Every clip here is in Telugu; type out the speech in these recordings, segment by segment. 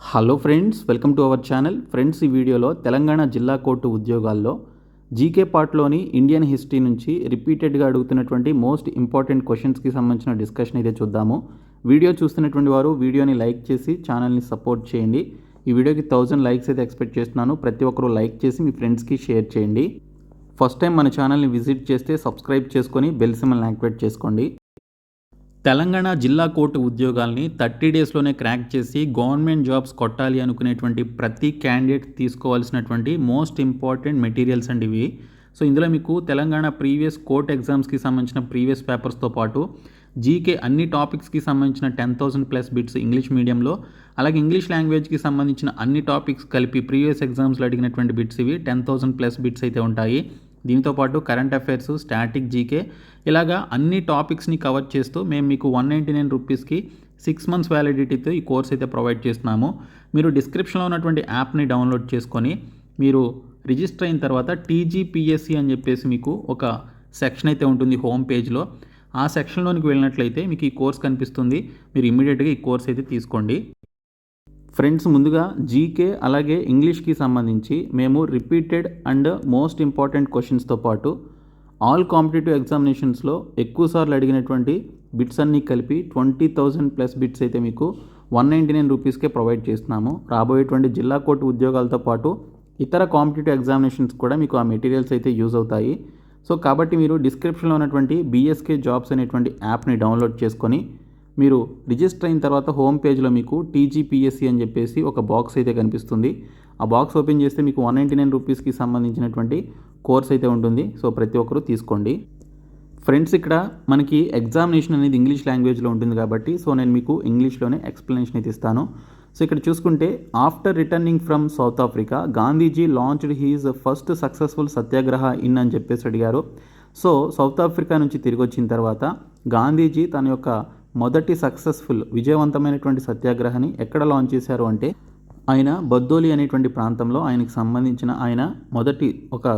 Hello friends welcome to our channel friends ఈ వీడియోలో తెలంగాణ జిల్లా కోర్టు ఉద్యోగాల్లో జీకే పార్ట్లోని ఇండియన్ హిస్టరీ నుంచి రిపీటెడ్గా అడుగుతున్నటువంటి మోస్ట్ ఇంపార్టెంట్ క్వశ్చన్స్కి సంబంధించిన డిస్కషన్ అయితే చూద్దాము. వీడియో చూస్తున్నటువంటి వారు వీడియోని లైక్ చేసి ఛానల్ని సపోర్ట్ చేయండి. ఈ వీడియోకి థౌజండ్ లైక్స్ అయితే ఎక్స్పెక్ట్ చేస్తున్నాను. ప్రతి ఒక్కరూ లైక్ చేసి మీ ఫ్రెండ్స్కి షేర్ చేయండి. ఫస్ట్ టైం మన ఛానల్ని విజిట్ చేస్తే సబ్స్క్రైబ్ చేసుకొని బెల్ సిమ్మల్ని యాక్టివేట్ చేసుకోండి. తెలంగాణ జిల్లా కోర్టు ఉద్యోగాల్ని థర్టీ డేస్లోనే క్రాక్ చేసి గవర్నమెంట్ జాబ్స్ కొట్టాలి అనుకునేటువంటి ప్రతి క్యాండిడేట్ తీసుకోవాల్సినటువంటి మోస్ట్ ఇంపార్టెంట్ మెటీరియల్స్ అండి ఇవి. సో ఇందులో మీకు తెలంగాణ ప్రీవియస్ కోర్ట్ ఎగ్జామ్స్కి సంబంధించిన ప్రీవియస్ పేపర్స్తో పాటు జీకే అన్ని టాపిక్స్కి సంబంధించిన ten thousand plus bits English మీడియంలో అలాగే ఇంగ్లీష్ లాంగ్వేజ్కి సంబంధించిన అన్ని టాపిక్స్ కలిపి ప్రీవియస్ ఎగ్జామ్స్లో అడిగినటువంటి బిట్స్ ఇవి. టెన్ థౌసండ్ ప్లస్ బిట్స్ అయితే ఉంటాయి. దీంతో పాటు కరెంట్ అఫైర్స్ స్టాటిక్ జీకే ఇలాగా అన్ని టాపిక్స్ని కవర్ చేస్తూ మేము మీకు వన్ నైంటీ నైన్ రూపీస్కి సిక్స్ మంత్స్ వ్యాలిడిటీతో ఈ కోర్స్ అయితే ప్రొవైడ్ చేస్తున్నాము. మీరు డిస్క్రిప్షన్లో ఉన్నటువంటి యాప్ని డౌన్లోడ్ చేసుకొని మీరు రిజిస్టర్ అయిన తర్వాత టీజీపీఎస్సి అని చెప్పేసి మీకు ఒక సెక్షన్ అయితే ఉంటుంది హోమ్ పేజ్లో ఆ సెక్షన్లోనికి వెళ్ళినట్లయితే మీకు ఈ కోర్స్ కనిపిస్తుంది. మీరు ఇమీడియట్గా ఈ కోర్స్ అయితే తీసుకోండి. ఫ్రెండ్స్ ముందుగా జీకే అలాగే ఇంగ్లీష్కి సంబంధించి మేము రిపీటెడ్ అండ్ మోస్ట్ ఇంపార్టెంట్ క్వశ్చన్స్తో పాటు ఆల్ కాంపిటేటివ్ ఎగ్జామినేషన్స్లో ఎక్కువసార్లు అడిగినటువంటి బిట్స్ అన్నీ కలిపి ట్వంటీ థౌజండ్ ప్లస్ బిట్స్ అయితే మీకు వన్ నైంటీ నైన్ రూపీస్కే ప్రొవైడ్ చేస్తున్నాము. రాబోయేటువంటి జిల్లా కోర్టు ఉద్యోగాలతో పాటు ఇతర కాంపిటేటివ్ ఎగ్జామినేషన్స్ కూడా మీకు ఆ మెటీరియల్స్ అయితే యూజ్ అవుతాయి. సో కాబట్టి మీరు డిస్క్రిప్షన్లో ఉన్నటువంటి బీఎస్కే జాబ్స్ అనేటువంటి యాప్ని డౌన్లోడ్ చేసుకొని మీరు రిజిస్టర్ అయిన తర్వాత హోమ్ పేజ్లో మీకు టీజీపీఎస్సీ అని చెప్పేసి ఒక బాక్స్ అయితే కనిపిస్తుంది. ఆ బాక్స్ ఓపెన్ చేస్తే మీకు వన్ నైంటీ నైన్ రూపీస్కి సంబంధించినటువంటి కోర్స్ అయితే ఉంటుంది. సో ప్రతి ఒక్కరూ తీసుకోండి. ఫ్రెండ్స్ ఇక్కడ మనకి ఎగ్జామినేషన్ అనేది ఇంగ్లీష్ లాంగ్వేజ్లో ఉంటుంది కాబట్టి సో నేను మీకు ఇంగ్లీష్లోనే ఎక్స్ప్లెనేషన్ అయితే ఇస్తాను. సో ఇక్కడ చూసుకుంటే after returning from South Africa Gandhiji launched his first successful satyagraha in అని చెప్పేసి అడిగారు. సో సౌత్ ఆఫ్రికా నుంచి తిరిగి వచ్చిన తర్వాత గాంధీజీ తన యొక్క మొదటి సక్సెస్ఫుల్ విజయవంతమైనటువంటి సత్యాగ్రహాన్ని ఎక్కడ లాంచ్ చేశారు అంటే ఆయన బద్దోలి అనేటువంటి ప్రాంతంలో ఆయనకు సంబంధించిన ఆయన మొదటి ఒక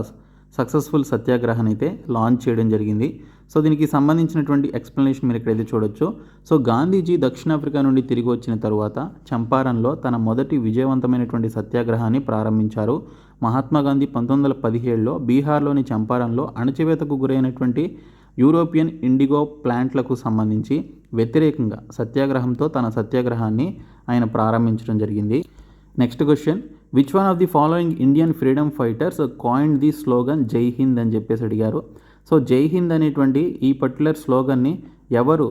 సక్సెస్ఫుల్ సత్యాగ్రహాన్ని అయితే లాంచ్ చేయడం జరిగింది. సో దీనికి సంబంధించినటువంటి ఎక్స్ప్లెనేషన్ మీరు ఇక్కడైతే చూడొచ్చు సో గాంధీజీ దక్షిణాఫ్రికా నుండి తిరిగి వచ్చిన తరువాత చంపారన్లో తన మొదటి విజయవంతమైనటువంటి సత్యాగ్రహాన్ని ప్రారంభించారు. మహాత్మా గాంధీ పంతొమ్మిది వందల పదిహేడులో బీహార్లోని చంపారన్లో అణచివేతకు గురైనటువంటి యూరోపియన్ ఇండిగో ప్లాంట్లకు సంబంధించి వ్యతిరేకంగా సత్యాగ్రహంతో తన సత్యాగ్రహాన్ని ఆయన ప్రారంభించడం జరిగింది. Next question which one of the following Indian freedom fighters coin the slogan Jai Hind అని చెప్పేసి అడిగారు. సో జై హింద్ అనేటువంటి ఈ పర్టికులర్ స్లోగన్ని ఎవరు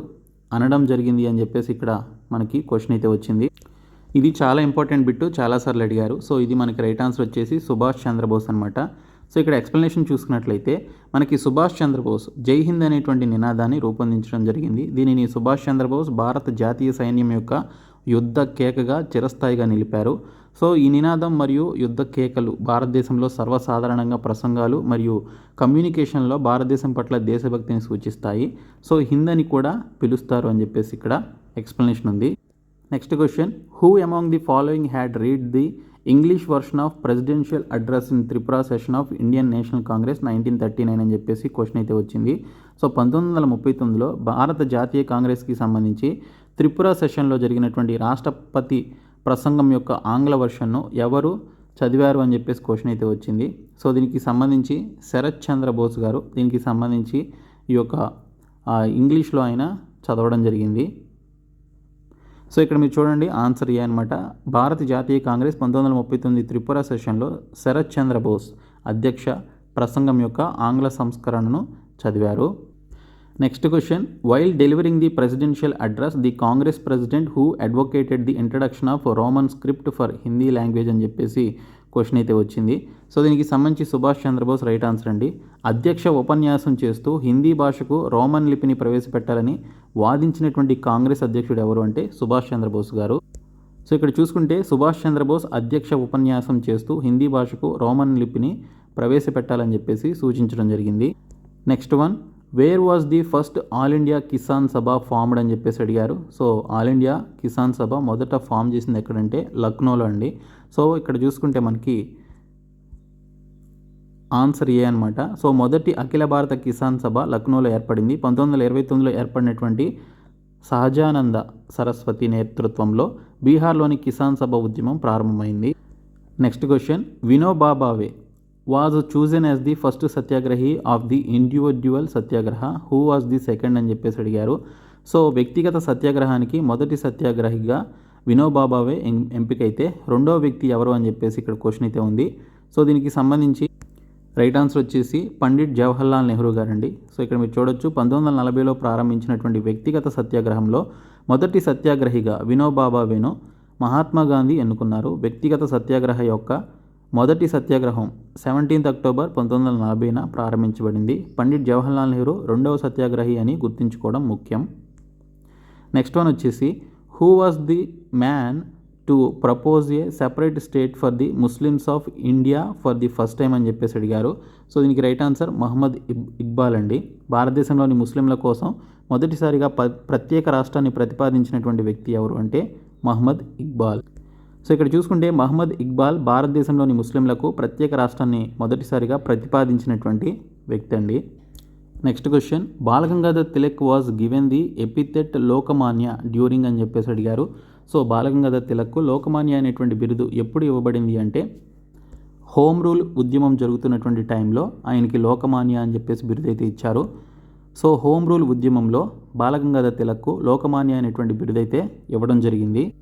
అనడం జరిగింది అని చెప్పేసి ఇక్కడ మనకి క్వశ్చన్ అయితే వచ్చింది. ఇది చాలా ఇంపార్టెంట్ బిట్టు చాలాసార్లు అడిగారు. సో ఇది మనకి రైట్ ఆన్సర్ వచ్చేసి సుభాష్ చంద్రబోస్ అనమాట సో ఇక్కడ ఎక్స్ప్లెనేషన్ చూసుకున్నట్లయితే మనకి సుభాష్ చంద్రబోస్ జై హింద్ అనేటువంటి నినాదాన్ని రూపొందించడం జరిగింది. దీనిని సుభాష్ చంద్రబోస్ భారత జాతీయ సైన్యం యొక్క యుద్ధ కేకగా చిరస్థాయిగా నిలిపారు. సో ఈ నినాదం మరియు యుద్ధ కేకలు భారతదేశంలో సర్వసాధారణంగా ప్రసంగాలు మరియు కమ్యూనికేషన్లో భారతదేశం పట్ల దేశభక్తిని సూచిస్తాయి. సో హింద్ అని కూడా పిలుస్తారు అని చెప్పేసి ఇక్కడ ఎక్స్ప్లెనేషన్ ఉంది. Next question who among the following had read the English version of presidential address in Tripura session of Indian National Congress nineteen thirty nine అని చెప్పేసి క్వశ్చన్ అయితే వచ్చింది. సో పంతొమ్మిది వందల ముప్పై తొమ్మిదిలో భారత జాతీయ కాంగ్రెస్కి సంబంధించి త్రిపుర సెషన్లో జరిగినటువంటి రాష్ట్రపతి ప్రసంగం యొక్క ఆంగ్ల వర్షన్ను ఎవరు చదివారు అని చెప్పేసి క్వశ్చన్ అయితే వచ్చింది. సో దీనికి సంబంధించి శరత్ చంద్ర బోస్ గారు దీనికి సంబంధించి ఈ యొక్క ఇంగ్లీష్లో ఆయన చదవడం జరిగింది. సో ఇక్కడ మీరు చూడండి ఆన్సర్ ఏ అనమాట భారత జాతీయ కాంగ్రెస్ పంతొమ్మిది వందల ముప్పై తొమ్మిది త్రిపుర సెషన్లో శరత్ చంద్ర బోస్ అధ్యక్ష ప్రసంగం యొక్క ఆంగ్ల సంస్కరణను చదివారు. Next question while delivering the presidential address the Congress president who advocated the introduction of Roman script for Hindi language అని చెప్పేసి క్వశ్చన్ అయితే వచ్చింది. సో దీనికి సంబంధించి సుభాష్ చంద్రబోస్ రైట్ ఆన్సర్ అండి. అధ్యక్ష ఉపన్యాసం చేస్తూ హిందీ భాషకు రోమన్ లిపిని ప్రవేశపెట్టాలని వాదించినటువంటి కాంగ్రెస్ అధ్యక్షుడు ఎవరు అంటే సుభాష్ చంద్రబోస్ గారు. సో ఇక్కడ చూసుకుంటే సుభాష్ చంద్రబోస్ అధ్యక్ష ఉపన్యాసం చేస్తూ హిందీ భాషకు రోమన్ లిపిని ప్రవేశపెట్టాలని చెప్పేసి సూచించడం జరిగింది. Next one where was the first All India Kisan Sabha formed అని చెప్పేసి అడిగారు. సో ఆల్ ఇండియా కిసాన్ సభ మొదట ఫామ్ చేసింది ఎక్కడంటే లక్నోలో అండి. సో ఇక్కడ చూసుకుంటే మనకి ఆన్సర్ ఏ అనమాట సో మొదటి అఖిల భారత కిసాన్ సభ లక్నోలో ఏర్పడింది. పంతొమ్మిది వందల ఇరవై తొమ్మిదిలో ఏర్పడినటువంటి సహజానంద సరస్వతి నేతృత్వంలో బీహార్లోని కిసాన్ సభ ఉద్యమం ప్రారంభమైంది. Next question Vinoba Bhave was chosen as the first satyagrahi of the individual satyagraha who was the second అని చెప్పేసి అడిగారు. సో వ్యక్తిగత సత్యాగ్రహానికి మొదటి సత్యాగ్రహిగా వినోబాబావే ఎంపిక ఎం- ఎంపికైతే రెండో వ్యక్తి ఎవరు అని చెప్పేసి ఇక్కడ క్వశ్చన్ అయితే ఉంది. సో దీనికి సంబంధించి రైట్ ఆన్సర్ వచ్చేసి పండిట్ జవహర్లాల్ నెహ్రూ గారండి. సో ఇక్కడ మీరు చూడొచ్చు పంతొమ్మిది వందల నలభైలో ప్రారంభించినటువంటి వ్యక్తిగత సత్యాగ్రహంలో మొదటి సత్యాగ్రహిగా వినోబాబావేను మహాత్మా గాంధీ ఎన్నుకున్నారు. వ్యక్తిగత సత్యాగ్రహ యొక్క మొదటి సత్యాగ్రహం సెవెంటీన్త్ అక్టోబర్ పంతొమ్మిది వందల నలభైన ప్రారంభించబడింది. పండిట్ జవహర్లాల్ నెహ్రూ రెండవ సత్యాగ్రహి అని గుర్తుంచుకోవడం ముఖ్యం. నెక్స్ట్ వన్ వచ్చేసి who was the man to propose a separate state for the Muslims of India for the first time అని చెప్పేసి అడిగారు. సో దీనికి రైట్ ఆన్సర్ మహమ్మద్ ఇబ్- ఇక్బాల్ అండి. భారతదేశంలోని ముస్లింల కోసం మొదటిసారిగా ప ప్రత్యేక రాష్ట్రాన్ని ప్రతిపాదించినటువంటి వ్యక్తి ఎవరు అంటే మహమ్మద్ ఇక్బాల్ సో ఇక్కడ చూసుకుంటే మహమ్మద్ ఇక్బాల్ భారతదేశంలోని ముస్లింలకు ప్రత్యేక రాష్ట్రాన్ని మొదటిసారిగా ప్రతిపాదించినటువంటి వ్యక్తి అండి. Next question Balagangadhar Tilak was given the epithet Lokmanya during అని చెప్పేసి అడిగారు. సో బాలగంగాధర్ తిలక్కు లోకమాన్య అనేటువంటి బిరుదు ఎప్పుడు ఇవ్వబడింది అంటే హోమ్ రూల్ ఉద్యమం జరుగుతున్నటువంటి టైంలో ఆయనకి లోకమాన్య అని చెప్పేసి బిరుదు అయితే ఇచ్చారు. సో హోమ్ రూల్ ఉద్యమంలో బాలగంగాధర్ తిలక్కు లోకమాన్య అనేటువంటి బిరుదైతే ఇవ్వడం జరిగింది.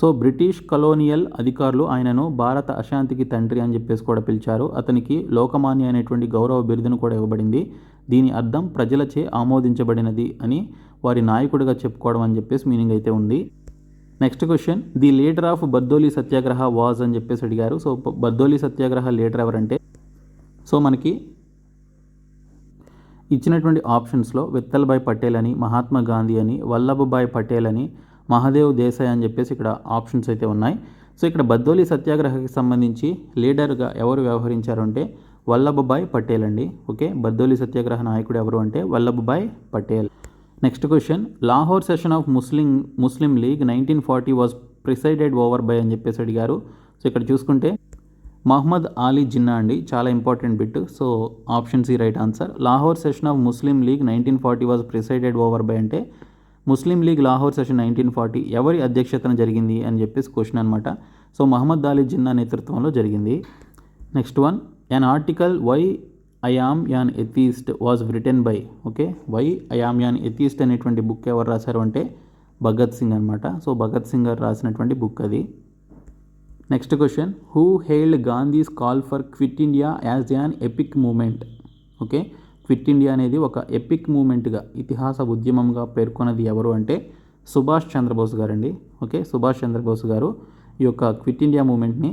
సో బ్రిటిష్ కలోనియల్ అధికారులు ఆయనను భారత అశాంతికి తండ్రి అని చెప్పేసి కూడా పిలిచారు. అతనికి లోకమాన్య అనేటువంటి గౌరవ బిరుదును కూడా ఇవ్వబడింది. దీని అర్థం ప్రజలచే ఆమోదించబడినది అని వారి నాయకుడిగా చెప్పుకోవడం అని చెప్పేసి మీనింగ్ అయితే ఉంది. Next question the leader of Bardoli satyagraha was అని చెప్పేసి అడిగారు. సో బద్దోలి సత్యాగ్రహ లీడర్ ఎవరంటే? సో మనకి ఇచ్చినటువంటి ఆప్షన్స్లో విత్తల్భాయ్ పటేల్ అని మహాత్మా గాంధీ అని వల్లభభాయ్ పటేల్ అని మహాదేవ్ దేశాయ్ అని చెప్పేసి ఇక్కడ ఆప్షన్స్ అయితే ఉన్నాయి. సో ఇక్కడ బద్దోలి సత్యాగ్రహకి సంబంధించి లీడర్గా ఎవరు వ్యవహరించారు అంటే వల్లభభాయ్ పటేల్ అండి. ఓకే? బద్దోలి సత్యాగ్రహ నాయకుడు ఎవరు అంటే Vallabhbhai Patel. Next question. Lahore session of Muslim Muslim League nineteen forty was presided over by అని చెప్పేసి అడిగారు. సో ఇక్కడ చూసుకుంటే మహమ్మద్ ఆలీ జిన్నా అండి. చాలా important bit. So option C right answer. Lahore session of Muslim League nineteen forty was presided over by అంటే Muslim League Lahore session nineteen forty ఎవరి అధ్యక్షతన జరిగింది అని చెప్పేసి క్వశ్చన్ అనమాట సో మహమ్మద్ అలీ జిన్నా నేతృత్వంలో జరిగింది. Next one. An article why am an atheist was written by okay why I am an atheist అనేటువంటి బుక్ ఎవరు రాశారు అంటే భగత్ సింగ్ అనమాట సో భగత్ సింగ్ గారు రాసినటువంటి బుక్ అది. Next question who hailed Gandhi's call for quit India as an epic moment okay quit India అనేది ఒక ఎపిక్ మూమెంట్గా ఇతిహాస ఉద్యమంగా పేర్కొన్నది ఎవరు అంటే సుభాష్ చంద్రబోస్ గారండి. ఓకే సుభాష్ చంద్రబోస్ గారు ఈ యొక్క క్విట్ ఇండియా మూమెంట్ని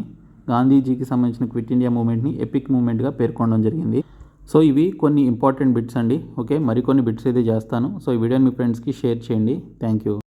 గాంధీజీకి సంబంధించిన క్విట్ ఇండియా మూమెంట్ని ఎపిక్ మూమెంట్గా పేర్కొనడం జరిగింది. సో ఇవి కొన్ని ఇంపార్టెంట్ బిట్స్ అండి ఓకే? మరికొన్ని బిట్స్ అయితే చేస్తాను. సో ఈ వీడియోని మీ ఫ్రెండ్స్కి షేర్ చేయండి. Thank you.